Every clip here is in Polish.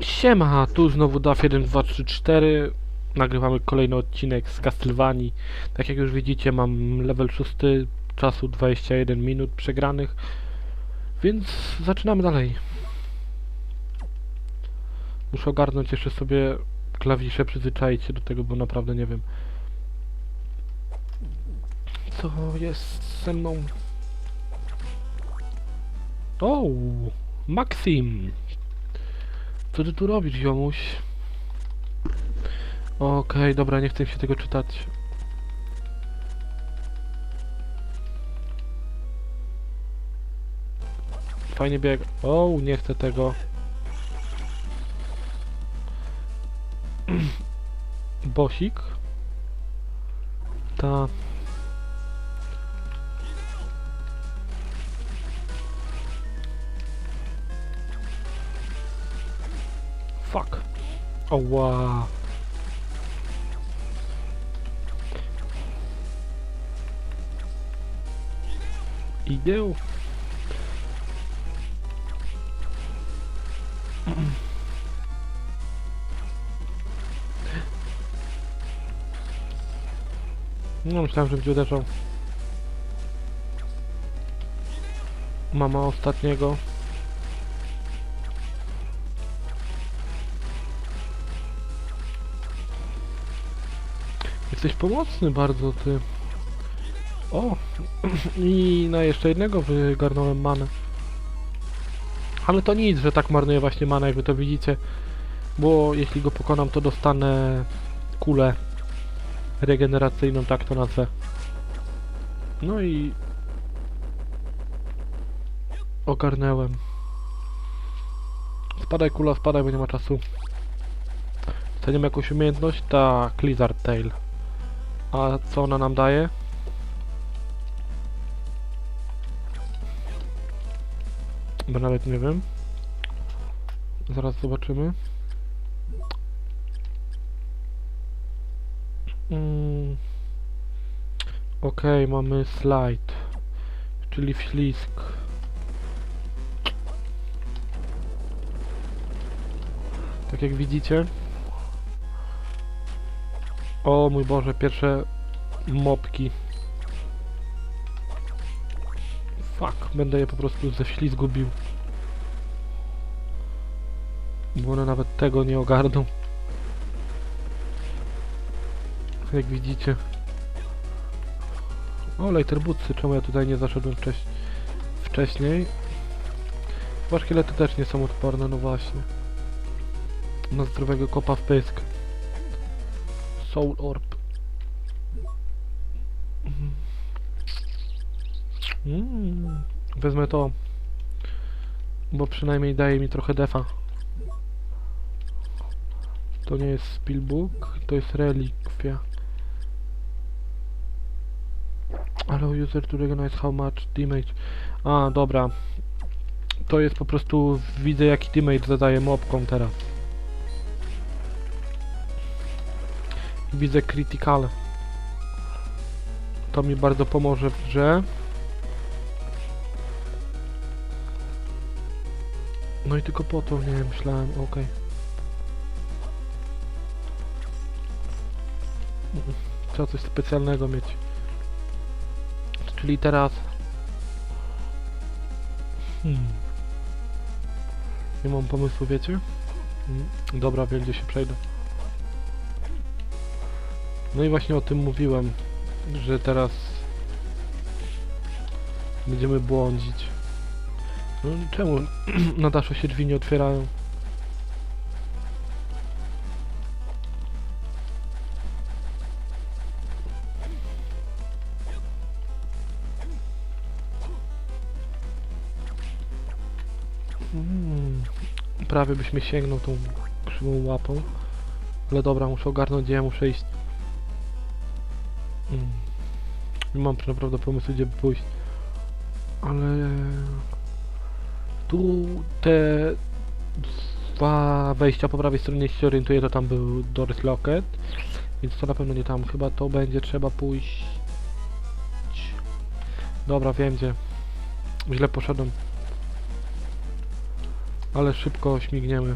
Siema, tu znowu DAF 1, 2, 3, 4. Nagrywamy kolejny odcinek z Castlevanii. Tak jak już widzicie, mam level 6, czasu 21 minut przegranych. Więc zaczynamy dalej. Muszę ogarnąć jeszcze sobie klawisze, przyzwyczaić się do tego, bo naprawdę nie wiem. Co jest ze mną? O, Maxim! Co ty tu robisz, ziomuś? Okej, dobra, nie chcę się tego czytać. Fajnie bieg. O, nie chcę tego. Bosik. Ta. Oła. Idę. No myślałem, że będzie uderzał. Mama ostatniego. Jesteś pomocny bardzo, ty. O! I na jeszcze jednego wygarnąłem manę. Ale to nic, że tak marnuję właśnie manę, jak wy to widzicie. Bo jeśli go pokonam, to dostanę kulę regeneracyjną, tak to nazwę. No i... Ogarnęłem. Spadaj kula, spadaj, bo nie ma czasu. Ceniam jakąś umiejętność? Tak, Lizard Tail. A co ona nam daje? Bo nawet nie wiem. Zaraz zobaczymy. Mm. Okej, mamy slide. Czyli wślizg. Tak jak widzicie. O mój Boże, pierwsze mopki. Fuck, będę je po prostu ze ślizgu bił. Bo one nawet tego nie ogarną. Jak widzicie. O, lejterbucy, czemu ja tutaj nie zaszedłem wcześ wcześniej? Chyba szkielety też nie są odporne, no właśnie. Na zdrowego kopa w pysk. Soul Orb. Mm, wezmę to. Bo przynajmniej daje mi trochę defa. To nie jest Spillbook, to jest relikwia. Allow user to recognize how much damage. A, dobra. To jest po prostu, widzę jaki damage zadaje mobkom teraz. Widzę critical. To mi bardzo pomoże w grze. No i tylko po to, nie myślałem, okej. Trzeba coś specjalnego mieć. Czyli teraz... Hmm. Nie mam pomysłu, wiecie? Mm, Dobra, wiem gdzie się przejdę. No i właśnie o tym mówiłem, że teraz będziemy błądzić. No czemu na daszu się drzwi nie otwierają? Mm, prawie byśmy sięgnął tą krzywą łapą. Ale dobra, muszę ogarnąć gdzie ja muszę iść. Nie mam naprawdę pomysłu gdzie by pójść. Ale... Tu te dwa wejścia po prawej stronie, jeśli się orientuję, to tam był Doris Locket. Więc to na pewno nie tam. Chyba to będzie trzeba pójść... Dobra, wiem gdzie. Źle poszedłem. Ale szybko śmigniemy.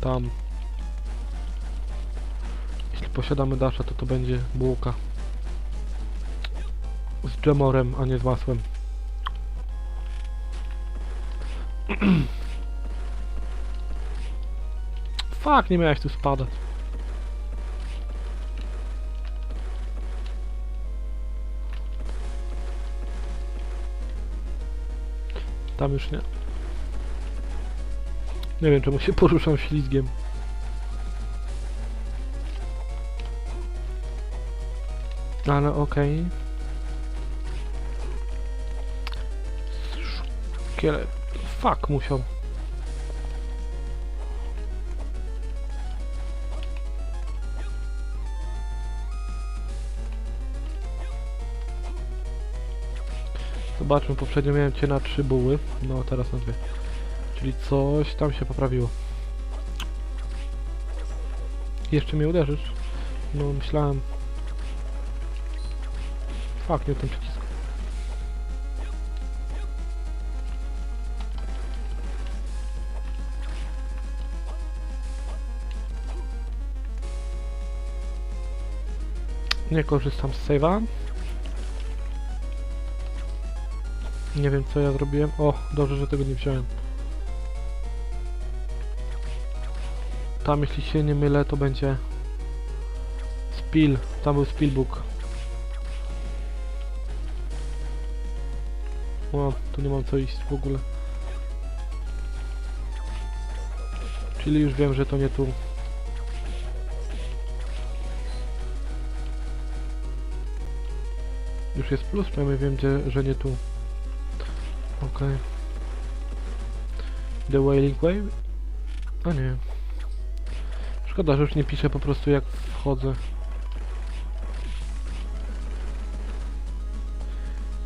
tam. Jeśli posiadamy dasza, to to będzie bułka. Dżemorem, a nie z masłem. Fuck, nie miałeś tu spadać. Tam już nie. Nie wiem czemu się poruszam ślizgiem. Ale okej. Szkielet. Fuck musiał. Zobaczmy, poprzednio miałem cię na trzy buły, no teraz na dwie. Czyli coś tam się poprawiło. Jeszcze mnie uderzysz? No myślałem. Fuck, nie ten przycisk. Nie korzystam z save'a. Nie wiem co ja zrobiłem. O, dobrze, że tego nie wziąłem. Tam jeśli się nie mylę to będzie Spill, tam był Spillbook. O, tu nie mam co iść w ogóle. Czyli już wiem, że to nie tu. Już jest plus, przynajmniej wiem, gdzie, że nie tu. Okej. The Wailing Wave? A nie. Szkoda, że już nie piszę po prostu jak wchodzę.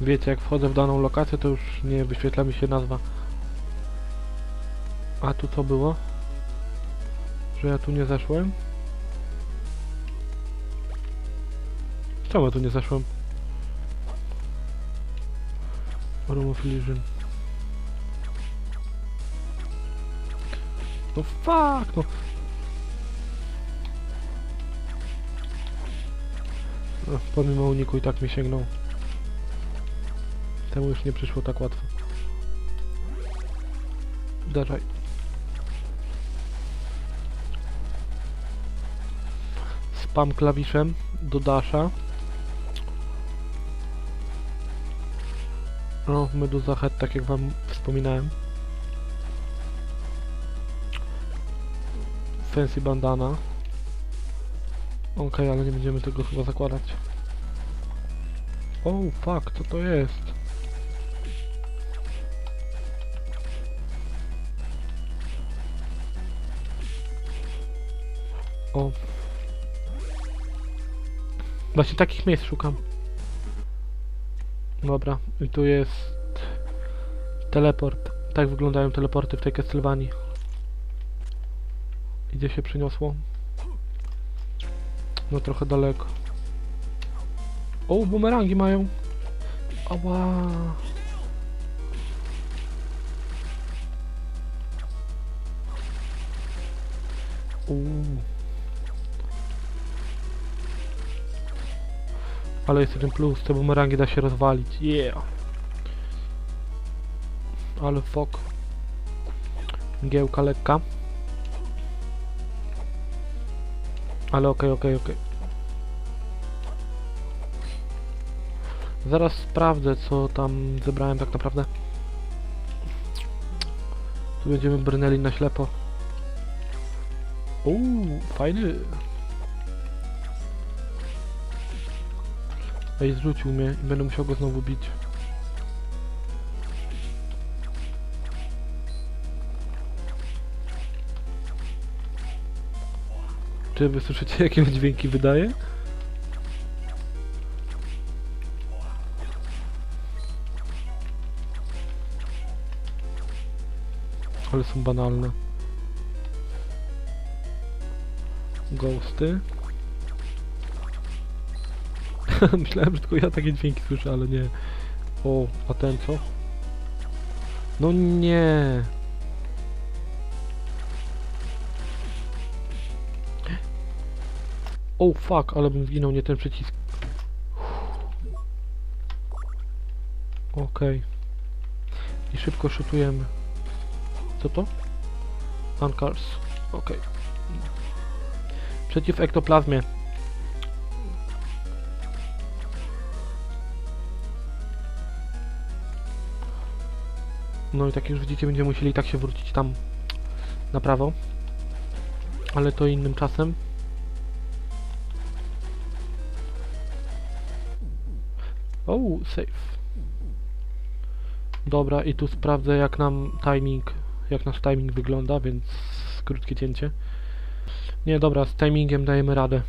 Wiecie, jak wchodzę w daną lokację, to już nie wyświetla mi się nazwa. A tu co było? Że ja tu nie zeszłem? Czemu ja tu nie zeszłem? Room of Illusion. No fuck, no. No, pomimo uniku i tak mi sięgnął. Temu już nie przyszło tak łatwo. Uderzaj. Spam klawiszem do dasha. No, Meduza Head, tak jak wam wspominałem. Fancy bandana. Okej, ale nie będziemy tego chyba zakładać. O, oh, fuck, co to jest? O. Właśnie takich miejsc szukam. Dobra, i tu jest teleport. Tak wyglądają teleporty w tej Castlevanii. Gdzie się przyniosło? No trochę daleko. O, bumerangi mają. Ała. Uuu. Ale jest jeden plus, te bumerangi da się rozwalić. Yeah. Ale fok. Giełka lekka. Ale okej, okej, okej. Zaraz sprawdzę, co tam zebrałem tak naprawdę. Tu będziemy brnęli na ślepo. Uuu, fajny. Ej, zrzucił mnie i będę musiał go znowu bić. Czy wy słyszycie jakie on dźwięki wydaje? Ale są banalne. Ghosty. Myślałem, że tylko ja takie dźwięki słyszę, ale nie. O, a ten co? No nie. O oh, fuck, ale bym zginął nie ten przycisk. Okej. Okay. I szybko szutujemy. Co to? Uncars. Okej. Okay. Przeciw ektoplazmie. No i tak już widzicie, będziemy musieli tak się wrócić tam na prawo. Ale to innym czasem. O, safe. Dobra, i tu sprawdzę jak nam timing, jak nasz timing wygląda, więc krótkie cięcie. Nie, dobra, z timingiem dajemy radę.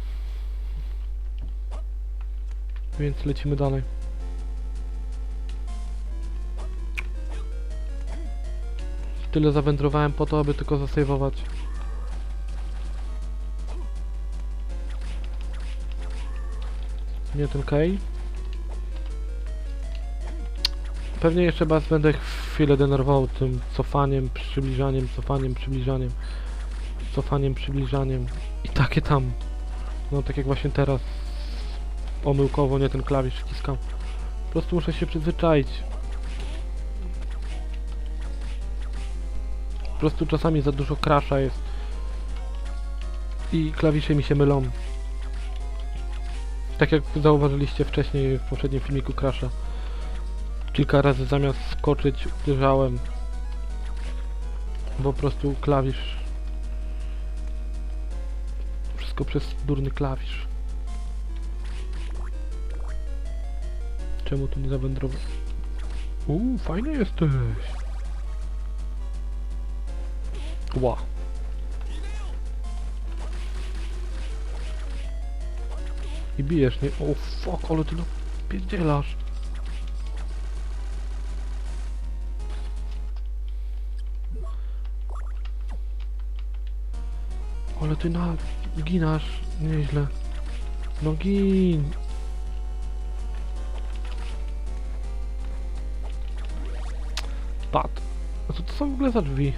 Więc lecimy dalej. Tyle zawędrowałem po to, aby tylko zasejwować. Nie ten kej. Pewnie jeszcze was będę chwilę denerwował tym cofaniem, przybliżaniem, cofaniem, przybliżaniem, cofaniem, przybliżaniem i takie tam. No tak jak właśnie teraz omyłkowo nie ten klawisz wciskam. Po prostu muszę się przyzwyczaić. Po prostu czasami za dużo crasha jest. I klawisze mi się mylą. Tak jak zauważyliście wcześniej w poprzednim filmiku crasha. Kilka razy zamiast skoczyć uderzałem. Po prostu klawisz. Wszystko przez durny klawisz. Czemu tu nie zawędrować? Uuu, fajny jesteś. Ła. I bijesz, nie? O fuck, ale ty napierdzielasz. Ale ty na... ginasz nieźle. No gin. Pad. A co to są w ogóle za drzwi?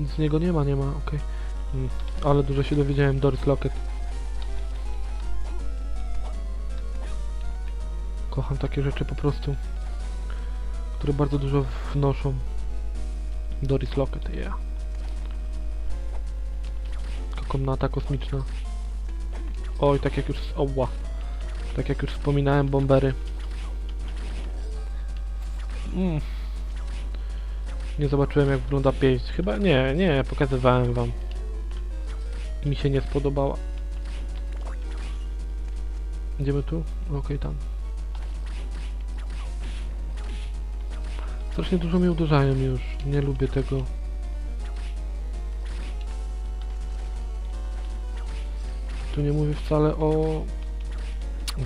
Nic z niego nie ma, nie ma, okej. Mm, ale dużo się dowiedziałem, Doris Locket. Kocham takie rzeczy po prostu, które bardzo dużo wnoszą. Doris Locket, yeah. Komnata kosmiczna. Oj, tak jak już... Oła. Tak jak już wspominałem, bombery. Mm. Nie zobaczyłem jak wygląda pieśń. Chyba nie, nie, pokazywałem wam. Mi się nie spodobała. Idziemy tu? Okej, tam. Strasznie dużo mnie uderzają już. Nie lubię tego. Tu nie mówię wcale o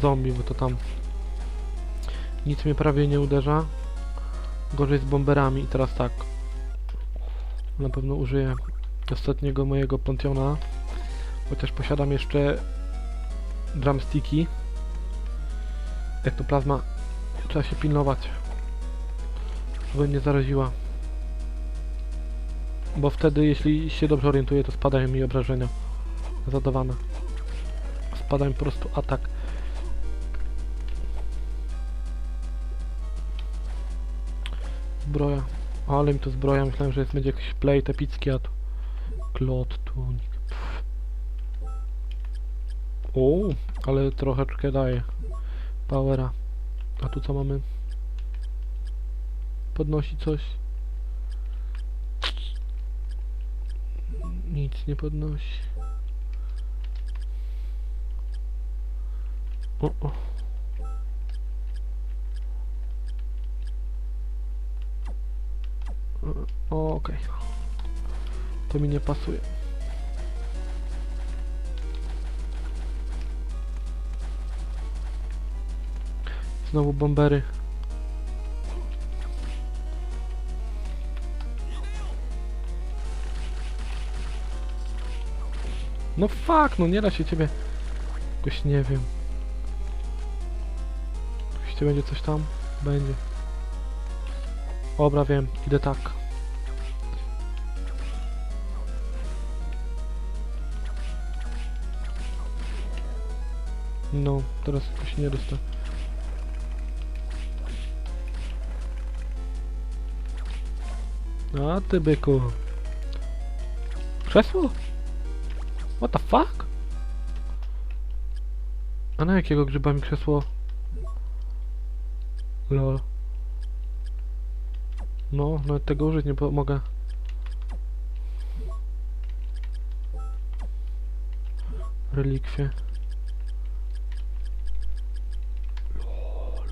zombie, bo to tam nic mnie prawie nie uderza. Gorzej z bomberami i teraz tak. Na pewno użyję ostatniego mojego Pantheona. Chociaż posiadam jeszcze drumsticki. Ektoplazma trzeba się pilnować. Żeby nie zaraziła. Bo wtedy, jeśli się dobrze orientuję, to spadają mi obrażenia zadawane. Spadają po prostu atak. Zbroja. Ale mi to zbroja, myślałem, że jest będzie jakiś plate epicki, a tu... Klot, tunik. O, ale troszeczkę daje. Powera. A tu co mamy? Podnosi coś? Nic nie podnosi. O, o. Okej. To mi nie pasuje. Znowu bombery. No fuck, no nie da się ciebie... Jakoś nie wiem. Jeśli będzie coś tam, będzie. Dobra, wiem, idę tak. No, teraz się nie dosta. A ty byku. Krzesło? What the fuck? A na jakiego grzyba mi krzesło? Lol. No, nawet tego użyć nie mogę. Relikwie. Lol.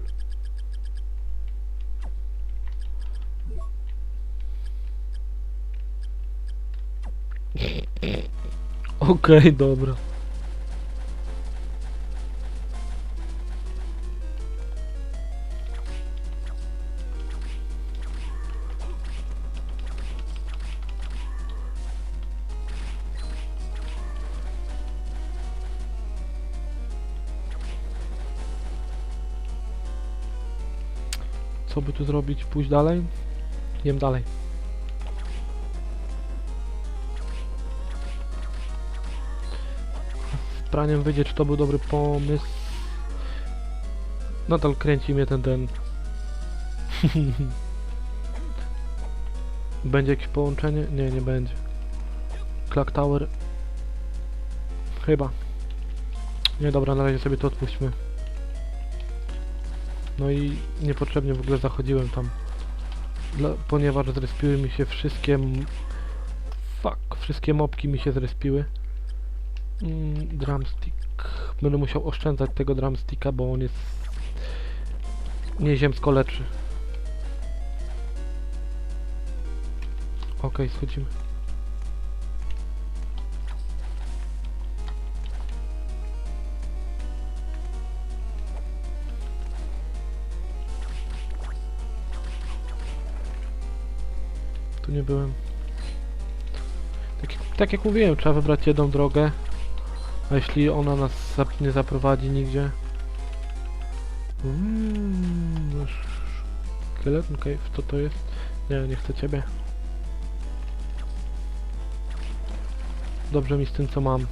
Okej, dobra. Co by tu zrobić? Pójść dalej? Jem dalej. Z praniem wyjdzie, czy to był dobry pomysł. Nadal kręci mnie ten ten. będzie jakieś połączenie? Nie, nie będzie. Clock Tower. Chyba. Nie, dobra, na razie sobie to odpuśćmy. No i niepotrzebnie w ogóle zachodziłem tam. Dla, ponieważ zrespiły mi się wszystkie... Fuck, wszystkie mopki mi się zrespiły. Mm, drumstick. Będę musiał oszczędzać tego drumsticka, bo on jest nieziemsko leczy. Okej, schodzimy. Tu nie byłem. Tak, tak jak mówiłem, trzeba wybrać jedną drogę. A jeśli ona nas nie zaprowadzi nigdzie... Mm, Skeleton Cave, co to jest? Nie, nie chcę ciebie. Dobrze mi z tym, co mam.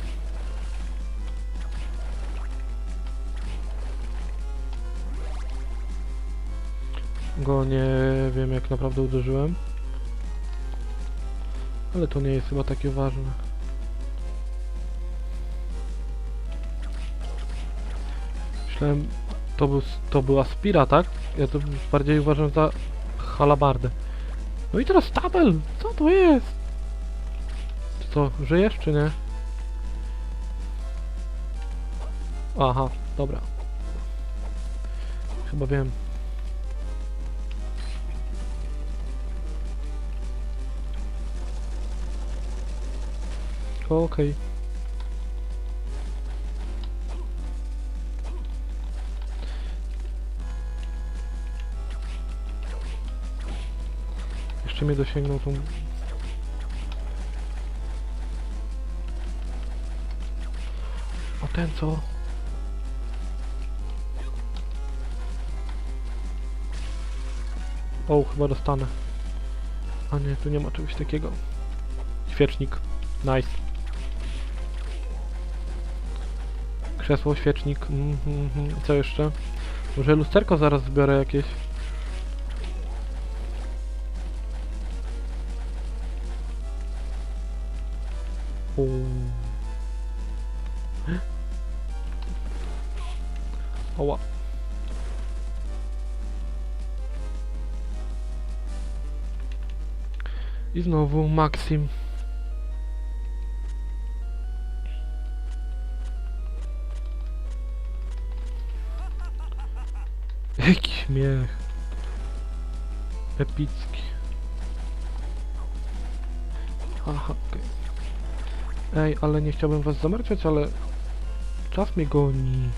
Go nie wiem, jak naprawdę uderzyłem. Ale to nie jest chyba takie ważne. Myślałem, to, był, to była Spira, tak? Ja to bardziej uważam za halabardę. No i teraz tabel! Co to jest? Co, żyjesz czy nie? Aha, dobra. Chyba wiem. Okej. Jeszcze mnie dosięgnął tą... O ten co? O, chyba dostanę. A nie, tu nie ma czegoś takiego. Świecznik. Nice. Krzesło, świecznik. Mhm. Co jeszcze? Może lusterko zaraz zbiorę jakieś. Uuu. Oła. I znowu Maxim. Jaki śmiech. Epicki. Aha, okej. Ej, ale nie chciałbym was zamartwiać, ale... Czas mnie goni.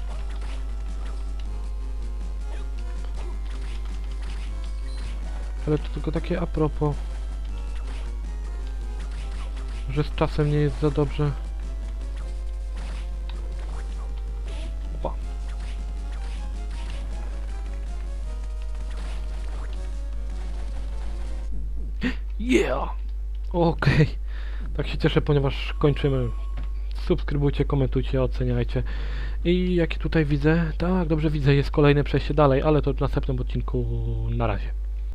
Ale to tylko takie a propos. Że z czasem nie jest za dobrze. Opa. Yeah! Okej. Tak się cieszę, ponieważ kończymy subskrybujcie, komentujcie, oceniajcie. I jak tutaj widzę, tak, dobrze widzę, jest kolejne przejście dalej, ale to w następnym odcinku na razie.